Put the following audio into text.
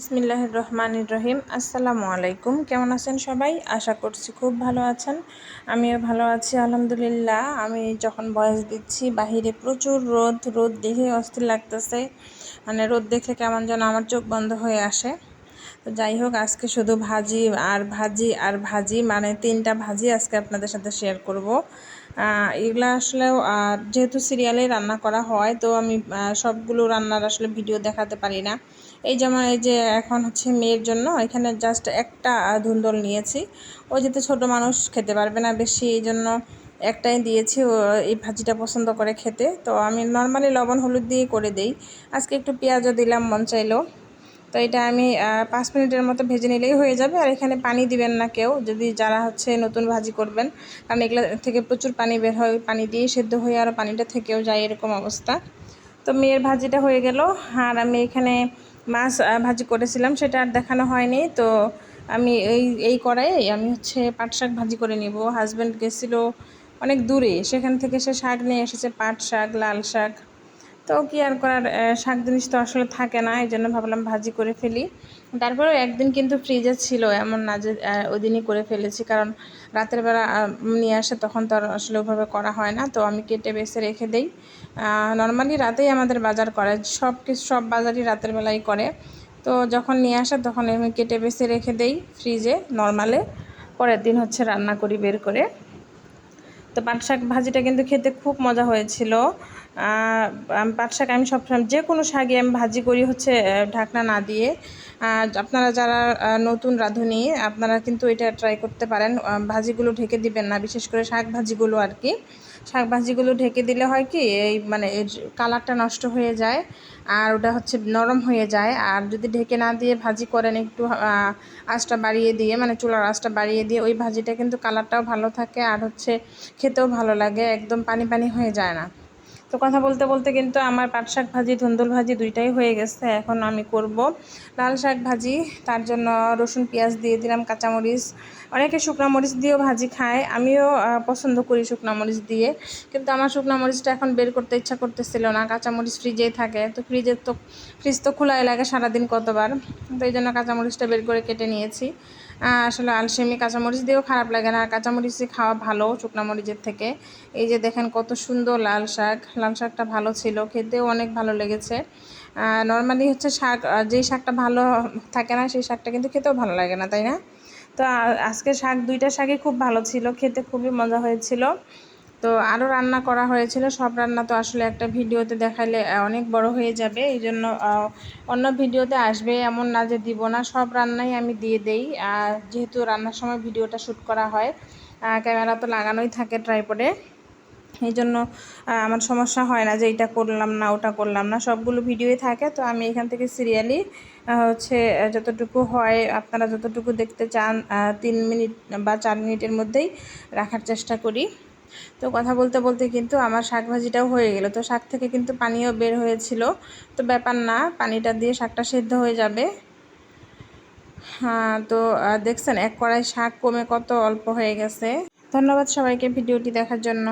বিসমিল্লাহ রহমান রহিম আসসালামু আলাইকুম। কেমন আছেন সবাই? আশা করছি খুব ভালো আছেন। আমিও ভালো আছি, আলহামদুলিল্লাহ। আমি যখন বয়স দিচ্ছি, বাহিরে প্রচুর রোদ রোদ দেখে অস্থির লাগতেছে। মানে রোদ দেখলে কেমন যেন আমার চোখ বন্ধ হয়ে আসে। তো যাই হোক, আজকে শুধু ভাজি আর ভাজি আর ভাজি মানে তিনটা ভাজি আজকে আপনাদের সাথে শেয়ার করব। এগুলো আসলে যেহেতু সিরিয়ালে রান্না করা হয়, তো আমি সবগুলো রান্নার আসলে ভিডিও দেখাতে পারি না। এই যেমন এই যে এখন হচ্ছে মেয়ের জন্য, এখানে জাস্ট একটা ধুন্দল নিয়েছি। ও যেতে ছোট মানুষ, খেতে পারবে না বেশি, এই জন্য একটাই দিয়েছি। এই ভাজিটা পছন্দ করে খেতে। তো আমি নর্মালি লবণ, হলুদ দিয়ে করে দেই। আজকে একটু পেঁয়াজও দিলাম, মন চাইলো। তো এটা আমি পাঁচ মিনিটের মতো ভেজে নিলেই হয়ে যাবে। আর এখানে পানি দিবেন না কেউ, যদি যারা হচ্ছে নতুন ভাজি করবেন। কারণ এগুলো থেকে প্রচুর পানি বের হয়, পানি দিয়ে সেদ্ধ হয়ে আরও পানিটা থেকেও যায় এরকম অবস্থা। তো মেয়ের ভাজিটা হয়ে গেল। আর আমি এখানে মাছ ভাজি করেছিলাম, সেটা আর দেখানো হয়নি। তো আমি এই এই করাই আমি হচ্ছে পাট শাক ভাজি করে নিব। হাজব্যান্ড গেছিল অনেক দূরে, সেখান থেকে সে শাক নিয়ে এসেছে, পাট শাক, লাল শাক। তো কি আর করার শাক জিনিস তো আসলে থাকে না এই জন্য ভাবলাম ভাজি করে ফেলি। তারপরেও একদিন কিন্তু ফ্রিজে ছিল, এমন না যে ওই দিনই করে ফেলেছি, কারণ রাতের বেলা নিয়ে আসে তখন তো আর আসলে ওভাবে করা হয় না, তো আমি কেটে বেছে রেখে দেই। নর্মালি রাতেই আমাদের বাজার করে, সব কিছু, সব বাজারই রাতের বেলাই করে। তো যখন নিয়ে আসে তখন আমি কেটে বেছে রেখে দেই ফ্রিজে নর্মালে পরের দিন হচ্ছে রান্না করি, বের করে। তো পাট শাক ভাজিটা কিন্তু খেতে খুব মজা হয়েছিল। পাট শাক আমি সবসময় যে কোনো শাকই আমি ভাজি করি হচ্ছে ঢাকনা না দিয়ে। আপনারা যারা নতুন রাঁধুনি, আপনারা কিন্তু এটা ট্রাই করতে পারেন। ভাজিগুলো ঢেকে দিবেন না, বিশেষ করে শাক ভাজিগুলো আর কি। শাক ভাজিগুলো ঢেকে দিলে হয় কি, এই মানে এর কালারটা নষ্ট হয়ে যায়, আর ওটা হচ্ছে নরম হয়ে যায়। আর যদি ঢেকে না দিয়ে ভাজি করেন একটু আঁচটা বাড়িয়ে দিয়ে মানে চুলার আঁচটা বাড়িয়ে দিয়ে, ওই ভাজিটা কিন্তু কালারটাও ভালো থাকে, আর হচ্ছে খেতেও ভালো লাগে, একদম পানি পানি হয়ে যায় না। তো কথা বলতে বলতে কিন্তু আমার পাট শাক ভাজি, ধুন্দুল ভাজি দুইটাই হয়ে গেছে, এখন আমি করব। লাল শাক ভাজি, তার জন্য রসুন, পেঁয়াজ দিয়ে দিলাম, কাঁচামরিচ। অনেকে শুকনো মরিচ দিয়েও ভাজি খায়, আমিও পছন্দ করি শুকনো মরিচ দিয়ে। কিন্তু আমার শুকনো মরিচটা এখন বের করতে ইচ্ছা করতেছিল না, কাঁচামরিচ ফ্রিজেই থাকে। তো ফ্রিজের তো, ফ্রিজ তো খোলাই লাগে সারাদিন কতবার। তো এই জন্য কাঁচামরিচটা বের করে কেটে নিয়েছি। আসলে আলসেমি কাঁচামরিচ দিয়েও খারাপ লাগে না। কাঁচামরিচই খাওয়া ভালো শুকনো মরিচের থেকে। এই যে দেখেন কত সুন্দর লাল শাক লাল শাকটা ভালো ছিল, খেতেও অনেক ভালো লেগেছে। নর্মালি হচ্ছে শাক যেই শাকটা ভালো থাকে না, সেই শাকটা কিন্তু খেতেও ভালো লাগে না, তাই না? তো আজকে শাক, দুইটা শাকই খুব ভালো ছিল, খেতে খুবই মজা হয়েছিল। তো আরও রান্না করা হয়েছিল, সব রান্না তো আসলে একটা ভিডিওতে দেখাইলে অনেক বড় হয়ে যাবে, এই জন্য অন্য ভিডিওতে আসবে, এমন না যে দিব না, সব রান্নাই আমি দিয়ে দেই। যেহেতু রান্নার সময় ভিডিওটা শ্যুট করা হয় ক্যামেরা তো লাগানোই থাকে ট্রাইপডে। এই জন্য আমার সমস্যা হয় না যে এটা করলাম না, ওটা করলাম না। সবগুলো ভিডিওই থাকে, তো আমি এখান থেকে সিরিয়ালি হচ্ছে যতটুকু হয়, আপনারা যতটুকু দেখতে চান তিন মিনিট বা চার মিনিটের মধ্যেই রাখার চেষ্টা করি। তো কথা বলতে বলতে কিন্তু আমার শাক ভাজিটাও হয়ে গেল। তো শাক থেকে কিন্তু পানিও বের হয়েছিল। তো ব্যাপার না, পানিটা দিয়ে শাকটা সেদ্ধ হয়ে যাবে। হ্যাঁ তো দেখছেন, এক কড়াই শাক কমে কত অল্প হয়ে গেছে। ধন্যবাদ সবাইকে ভিডিওটি দেখার জন্য।